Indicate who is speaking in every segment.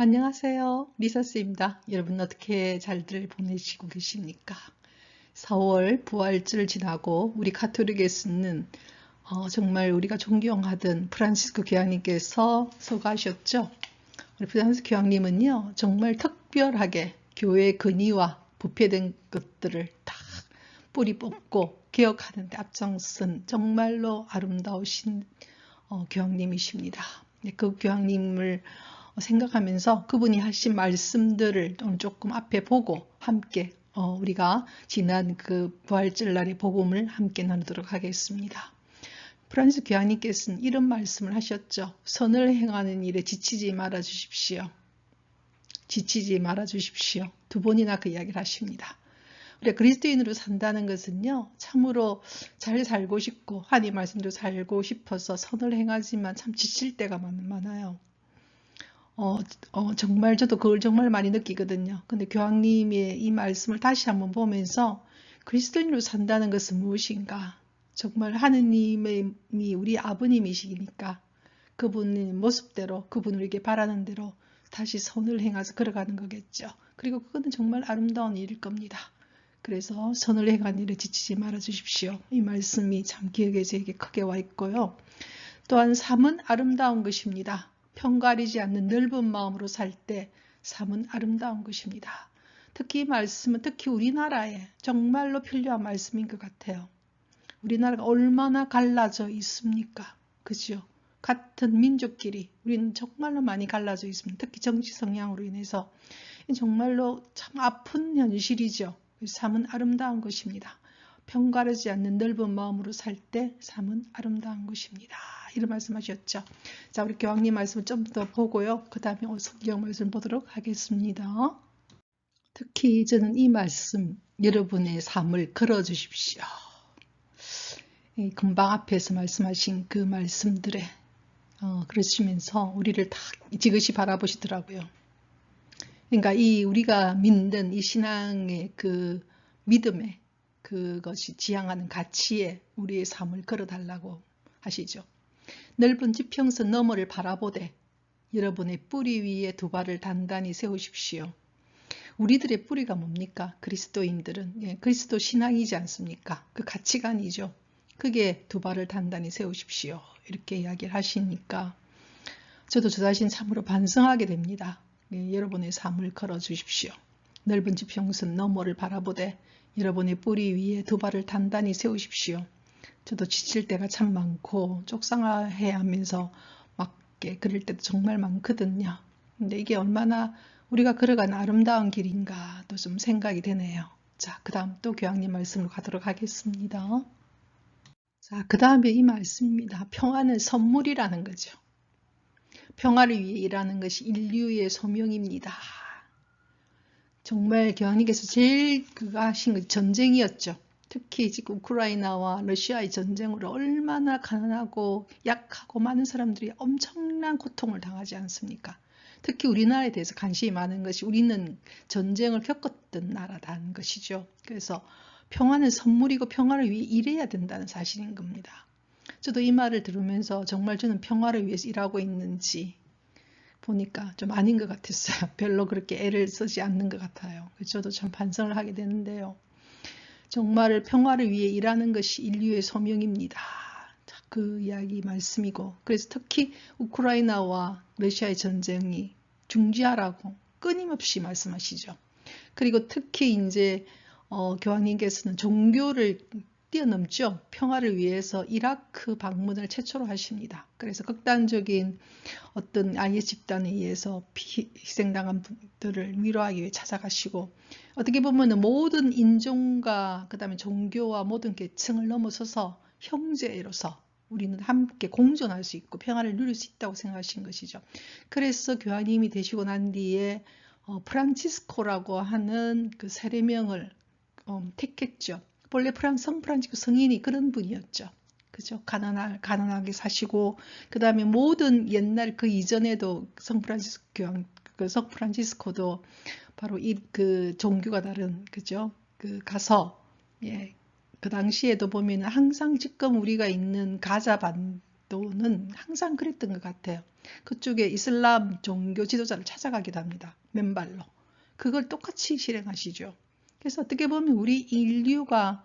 Speaker 1: 안녕하세요. 리사스입니다. 여러분 어떻게 잘들 보내시고 계십니까? 4월 부활절 지나고 우리 카톨릭에 쓰는 어, 정말 우리가 존경하던 프란시스코 교황님께서 소가하셨죠. 우리 프란시스코 교황님은요 정말 특별하게 교회의 근위와 부패된 것들을 다 뿌리 뽑고 개혁하는 데 앞장선 정말로 아름다우신 어, 교황님이십니다. 네, 그 교황님을 생각하면서 그분이 하신 말씀들을 조금 앞에 보고 함께 어, 우리가 지난 그 부활절 날의 복음을 함께 나누도록 하겠습니다. 프란스 교황님께서는 이런 말씀을 하셨죠. 선을 행하는 일에 지치지 말아 주십시오. 지치지 말아 주십시오. 두 번이나 그 이야기를 하십니다. 우리가 그리스도인으로 산다는 것은요, 참으로 잘 살고 싶고, 하나님 말씀대로 살고 싶어서 선을 행하지만 참 지칠 때가 많아요. 어, 어, 정말 저도 그걸 정말 많이 느끼거든요. 근데 교황님의 이 말씀을 다시 한번 보면서 그리스도인으로 산다는 것은 무엇인가? 정말 하느님이 우리 아버님이시니까 그분의 모습대로 그분 우리에게 바라는 대로 다시 선을 행해서 걸어가는 거겠죠. 그리고 그거는 정말 아름다운 일일 겁니다. 그래서 선을 행한 일에 지치지 말아 주십시오. 이 말씀이 참 기억에 제게 크게 와 있고요. 또한 삶은 아름다운 것입니다. 편가리지 않는 넓은 마음으로 살 때 삶은 아름다운 것입니다. 특히 이 말씀은 특히 우리나라에 정말로 필요한 말씀인 것 같아요. 우리나라가 얼마나 갈라져 있습니까? 그죠? 같은 민족끼리 우리는 정말로 많이 갈라져 있습니다. 특히 정치 성향으로 인해서 정말로 참 아픈 현실이죠. 삶은 아름다운 것입니다. 편가르지 않는 넓은 마음으로 살 때 삶은 아름다운 것입니다. 이런 말씀하셨죠. 자, 우리 교황님 말씀 좀 더 보고요. 그 다음에 성경 말씀 보도록 하겠습니다. 특히 저는 이 말씀 여러분의 삶을 걸어 주십시오. 금방 앞에서 말씀하신 그 말씀들에 어, 그러시면서 우리를 다 지그시 바라보시더라고요. 그러니까 이 우리가 믿는 이 신앙의 그 믿음에 그것이 지향하는 가치에 우리의 삶을 걸어달라고 하시죠. 넓은 지평선 너머를 바라보되 여러분의 뿌리 위에 두 발을 단단히 세우십시오. 우리들의 뿌리가 뭡니까? 그리스도인들은 예, 그리스도 신앙이지 않습니까? 그 가치관이죠. 그게 두 발을 단단히 세우십시오. 이렇게 이야기를 하시니까 저도 저 자신 참으로 반성하게 됩니다. 예, 여러분의 삶을 걸어 주십시오. 넓은 지평선 너머를 바라보되 여러분의 뿌리 위에 두 발을 단단히 세우십시오. 저도 지칠 때가 참 많고 쪽상해 하면서 막 그럴 때도 정말 많거든요. 근데 이게 얼마나 우리가 걸어간 아름다운 길인가 또 좀 생각이 되네요. 자, 그 다음 또 교황님 말씀으로 가도록 하겠습니다. 자, 그 다음에 이 말씀입니다. 평화는 선물이라는 거죠. 평화를 위해 일하는 것이 인류의 소명입니다. 정말 교황님께서 제일 그가 하신 것 전쟁이었죠. 특히 지금 우크라이나와 러시아의 전쟁으로 얼마나 가난하고 약하고 많은 사람들이 엄청난 고통을 당하지 않습니까? 특히 우리나라에 대해서 관심이 많은 것이 우리는 전쟁을 겪었던 나라라는 것이죠. 그래서 평화는 선물이고 평화를 위해 일해야 된다는 사실인 겁니다. 저도 이 말을 들으면서 정말 저는 평화를 위해서 일하고 있는지 보니까 좀 아닌 것 같았어요. 별로 그렇게 애를 쓰지 않는 것 같아요. 저도 참 반성을 하게 되는데요. 정말 평화를 위해 일하는 것이 인류의 소명입니다. 그 이야기 말씀이고 그래서 특히 우크라이나와 러시아의 전쟁이 중지하라고 끊임없이 말씀하시죠. 그리고 특히 이제 어, 교황님께서는 종교를 뛰어넘죠. 평화를 위해서 이라크 방문을 최초로 하십니다. 그래서 극단적인 어떤 아이의 집단에 의해서 희생당한 분들을 위로하기 위해 찾아가시고 어떻게 보면 모든 인종과 그 다음에 종교와 모든 계층을 넘어서서 형제로서 우리는 함께 공존할 수 있고 평화를 누릴 수 있다고 생각하신 것이죠. 그래서 교황님이 되시고 난 뒤에 어, 프란치스코라고 하는 그 세례명을 어, 택했죠. 본래 프랑스 성 프란치스코 성인이 그런 분이었죠. 그죠? 가난하, 가난하게 사시고 그 다음에 모든 옛날 그 이전에도 성 프란치스코 교황 그 성 프란치스코도 바로 이 그 종교가 다른 그죠? 그 가서 예. 그 당시에도 보면 항상 지금 우리가 있는 가자 반 기독교는 항상 그랬던 것 같아요. 그쪽에 이슬람 종교 지도자를 찾아가기도 합니다. 맨발로. 그걸 똑같이 실행하시죠. 그래서 어떻게 보면 우리 인류가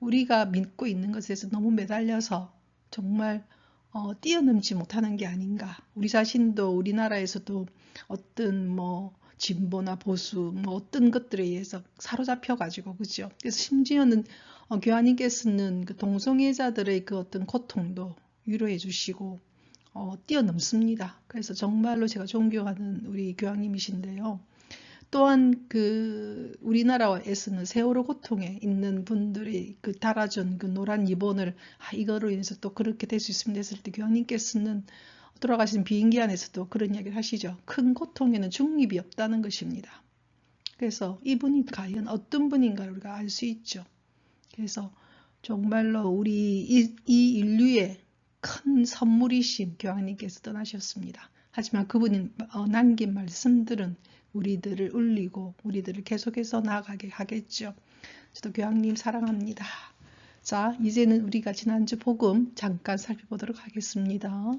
Speaker 1: 우리가 믿고 있는 것에서 너무 매달려서 정말 어, 뛰어넘지 못하는 게 아닌가. 우리 자신도 우리나라에서도 어떤 뭐 진보나 보수 뭐 어떤 것들에 의해서 사로잡혀 가지고 그죠. 그래서 심지어는 어, 교환님께서는 그 동성애자들의 그 어떤 고통도 위로해 주시고 어, 뛰어넘습니다. 그래서 정말로 제가 존경하는 우리 교황님이신데요. 또한 그 우리나라에서는 세월호 고통에 있는 분들이 그 달아준 그 노란 리본을 아, 이거로 인해서 또 그렇게 될 수 있습니다 했을 때 교황님께서는 돌아가신 비행기 안에서도 그런 이야기를 하시죠. 큰 고통에는 중립이 없다는 것입니다. 그래서 이분이 과연 어떤 분인가 우리가 알 수 있죠. 그래서 정말로 우리 이, 이 인류의 큰 선물이신 교황님께서 떠나셨습니다. 하지만 그분이 어, 남긴 말씀들은 우리들을 울리고 우리들을 계속해서 나아가게 하겠죠. 저도 교황님 사랑합니다. 자, 이제는 우리가 지난주 복음 잠깐 살펴보도록 하겠습니다.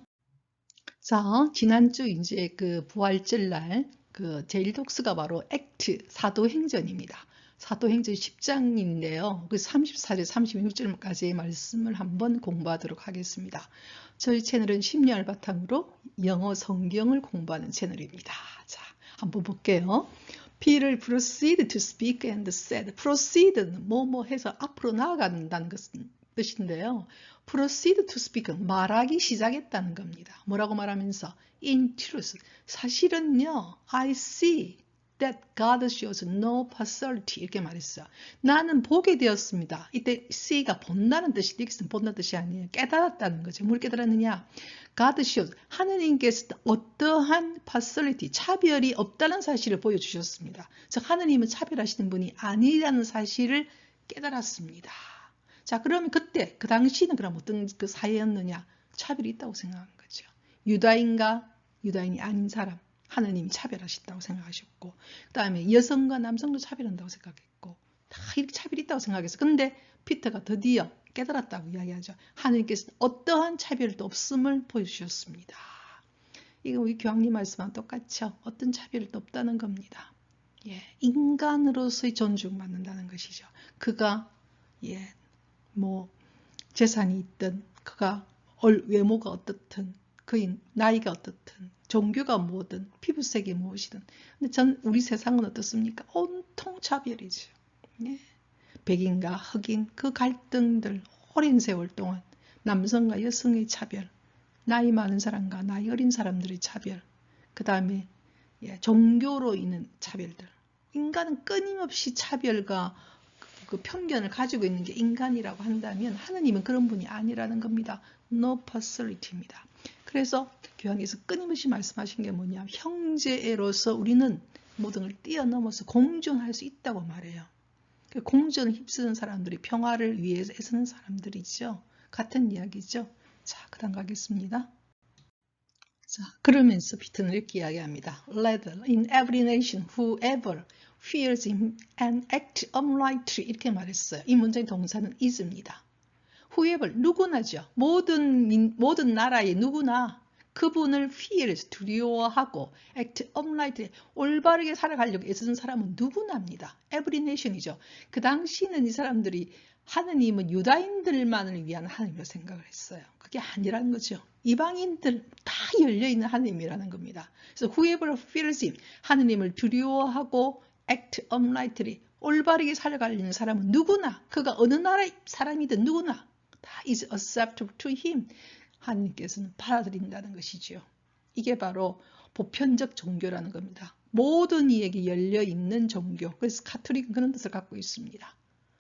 Speaker 1: 자, 지난주 이제 그 부활절 날그 제일 독스가 바로 액트 사도행전입니다. 사도행전 10장인데요. 그 34절 36절까지의 말씀을 한번 공부하도록 하겠습니다. 저희 채널은 10년 바탕으로 영어 성경을 공부하는 채널입니다. 자, 한번 볼게요. Peter proceeded to speak and said, proceed는 뭐뭐 해서 앞으로 나아간다는 것은 뜻인데요. proceed to speak 말하기 시작했다는 겁니다. 뭐라고 말하면서 in truth 사실은요 I see that God shows no partiality 이렇게 말했어요. 나는 보게 되었습니다. 이때 see가 본다는 뜻이 여기서는 본다는 뜻이 아니에요. 깨달았다는 거죠. 뭘 깨달았느냐? God shows 하느님께서 어떠한 partiality 차별이 없다는 사실을 보여주셨습니다. 즉 하느님은 차별하시는 분이 아니라는 사실을 깨달았습니다. 자 그러면 그때 그 당시는 그럼 어떤 그 사회였느냐? 차별이 있다고 생각한 거죠. 유다인과 유다인이 아닌 사람 하느님이 차별하신다고 생각하셨고 그 다음에 여성과 남성도 차별한다고 생각했고 다 이렇게 차별이 있다고 생각했어. 근데 피터가 드디어 깨달았다고 이야기하죠. 하느님께서 어떠한 차별도 없음을 보여주셨습니다. 이거 우리 교황님 말씀과 똑같죠. 어떤 차별도 없다는 겁니다. 예, 인간으로서의 존중받는다는 것이죠. 그가 예, 뭐 재산이 있든 그가 외모가 어떻든 그의 나이가 어떻든 종교가 뭐든 피부색이 무엇이든 근데 전 우리 세상은 어떻습니까? 온통 차별이죠. 예. 백인과 흑인 그 갈등들 오랜 세월 동안 남성과 여성의 차별 나이 많은 사람과 나이 어린 사람들의 차별 그 다음에 예, 종교로 인한 차별들 인간은 끊임없이 차별과 그 편견을 가지고 있는 게 인간이라고 한다면 하느님은 그런 분이 아니라는 겁니다. No partiality입니다. 그래서 교황에서 끊임없이 말씀하신 게 뭐냐 형제로서 우리는 모든 걸 뛰어넘어서 공존할 수 있다고 말해요. 그 공존을 휩쓰는 사람들이 평화를 위해서 애쓰는 사람들이죠. 같은 이야기죠. 자, 그 다음 가겠습니다. 자, 그러면서 피트는 이렇게 이야기합니다. Let in every nation whoever fears him and act uprightly 이렇게 말했어요. 이 문장의 동사는 is입니다. whoever 누구나죠. 모든 민, 모든 나라의 누구나 그분을 fear 두려워하고 act uprightly 올바르게 살아가려고 애쓰는 사람은 누구나입니다. every nation이죠. 그 당시는 이 사람들이 하느님은 유다인들만을 위한 하나님이라고 생각을 했어요. 그게 아니라는 거죠. 이방인들 다 열려있는 하느님이라는 겁니다. 그래서 whoever fears him, 하느님을 두려워하고 act uprightly, 올바르게 살아가려는 사람은 누구나, 그가 어느 나라의 사람이든 누구나 다 is acceptable to him. 하느님께서는 받아들인다는 것이지요. 이게 바로 보편적 종교라는 겁니다. 모든 이에게 열려 있는 종교. 그래서 카톨릭은 그런 뜻을 갖고 있습니다.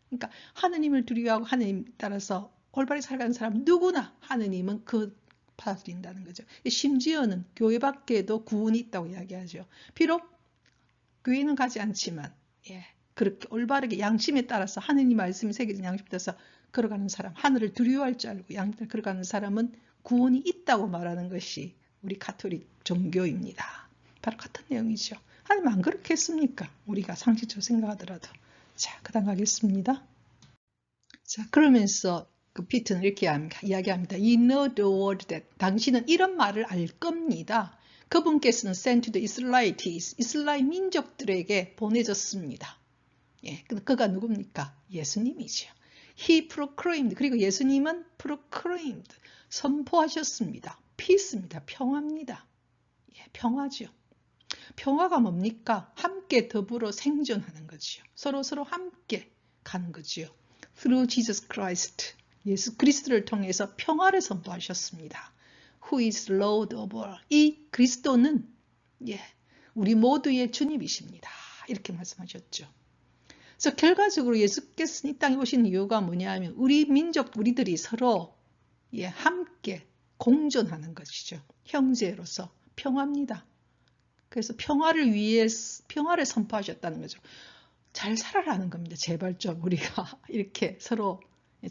Speaker 1: 그러니까 하느님을 두려워하고 하느님 따라서 올바르게 살아가는 사람 누구나 하느님은 그 받아들인다는 거죠. 심지어는 교회 밖에도 구원이 있다고 이야기하죠. 비록 교회는 가지 않지만 예, 그렇게 올바르게 양심에 따라서 하느님 말씀이 새겨진 양심에 따라서 걸어가는 사람, 하늘을 두려워할 줄 알고 양심에 걸어가는 사람은 구원이 있다고 말하는 것이 우리 가톨릭 종교입니다. 바로 같은 내용이죠. 하나님 안 그렇게 했습니까? 우리가 상식적으로 생각하더라도. 자, 그 다음 가겠습니다. 자, 그러면서 그 피트는 이렇게 이야기합니다. You know the word that 당신은 이런 말을 알 겁니다. 그분께서는 sent to the Israelites 이스라엘 민족들에게 보내졌습니다. 예, 그가 누굽니까? 예수님이죠. He proclaimed 그리고 예수님은 proclaimed 선포하셨습니다. peace입니다. 평화입니다. 예, 평화죠. 평화가 뭡니까? 함께 더불어 생존하는 거지요. 서로 서로 함께 가는 거지요. Through Jesus Christ. 예수 그리스도를 통해서 평화를 선포하셨습니다. Who is Lord of all. 이 그리스도는 예, 우리 모두의 주님이십니다. 이렇게 말씀하셨죠. 그래서 결과적으로 예수께서 이 땅에 오신 이유가 뭐냐면 우리 민족 우리들이 서로 예, 함께 공존하는 것이죠. 형제로서 평화입니다. 그래서 평화를 위해 평화를 선포하셨다는 거죠. 잘 살아라는 겁니다. 제발 좀 우리가 이렇게 서로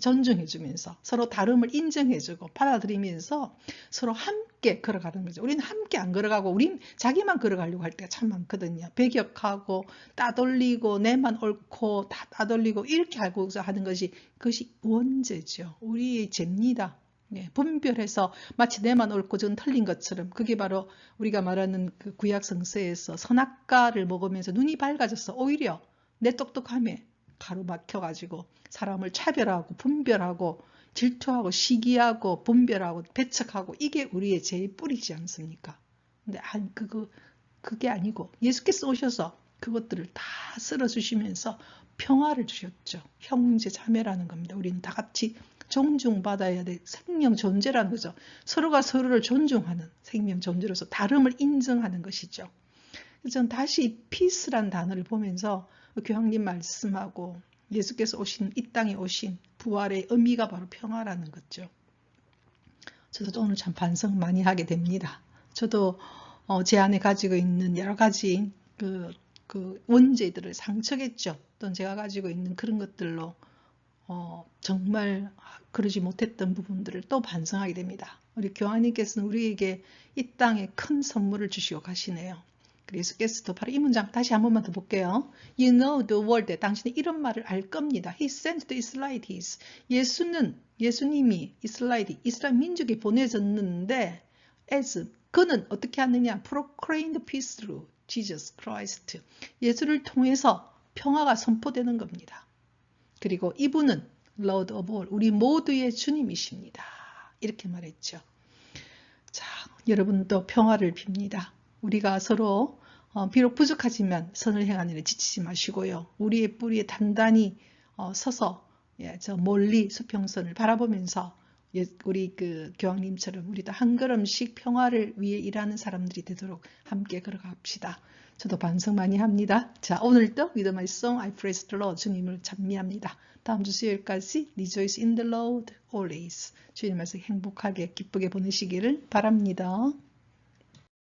Speaker 1: 존중해주면서 서로 다름을 인정해주고 받아들이면서 서로 함께 걸어가는 거죠. 우리는 함께 안 걸어가고 우린 자기만 걸어가려고 할 때가 참 많거든요. 배격하고 따돌리고 내만 옳고 다 따돌리고 이렇게 알고서 하는 것이 그것이 원죄죠. 우리의 죄입니다. 예, 분별해서 마치 내만 옳고 전 틀린 것처럼 그게 바로 우리가 말하는 그 구약 성서에서 선악과를 먹으면서 눈이 밝아져서 오히려 내 똑똑함에 가로막혀가지고 사람을 차별하고 분별하고 질투하고 시기하고 분별하고 배척하고 이게 우리의 제일 뿌리지 않습니까? 근데 아니 그거 그게 아니고 예수께서 오셔서 그것들을 다 쓸어 주시면서 평화를 주셨죠. 형제 자매라는 겁니다. 우리는 다 같이 존중받아야 될 생명 존재라는 거죠. 서로가 서로를 존중하는 생명 존재로서 다름을 인정하는 것이죠. 저는 다시 피스란 단어를 보면서 교황님 말씀하고 예수께서 오신 이 땅에 오신 부활의 의미가 바로 평화라는 거죠. 저도 오늘 참 반성 많이 하게 됩니다. 저도 어, 제 안에 가지고 있는 여러 가지 그, 그 원죄들을 상처겠죠. 또 제가 가지고 있는 그런 것들로 어, 정말 그러지 못했던 부분들을 또 반성하게 됩니다. 우리 교황님께서는 우리에게 이 땅에 큰 선물을 주시고 가시네요. 예수께서도 바로 이 문장 다시 한 번만 더 볼게요. You know the word. 당신이 이런 말을 알 겁니다. He sent the Israelites. 예수는 예수님이 이스라엘이 이스라엘 민족에 보내졌는데 as 그는 어떻게 하느냐? proclaimed peace through Jesus Christ. 예수를 통해서 평화가 선포되는 겁니다. 그리고 이분은 Lord of all, 우리 모두의 주님이십니다. 이렇게 말했죠. 자, 여러분도 평화를 빕니다. 우리가 서로 어, 비록 부족하지만 선을 행하는 일에 지치지 마시고요. 우리의 뿌리에 단단히 어, 서서 예, 저 멀리 수평선을 바라보면서 예, 우리 그 교황님처럼 우리도 한 걸음씩 평화를 위해 일하는 사람들이 되도록 함께 걸어갑시다. 저도 반성 많이 합니다. 자, 오늘도 With My Song I Praise the Lord 주님을 찬미합니다. 다음 주 수요일까지 Rejoice in the Lord always 주님 말씀 행복하게 기쁘게 보내시기를 바랍니다.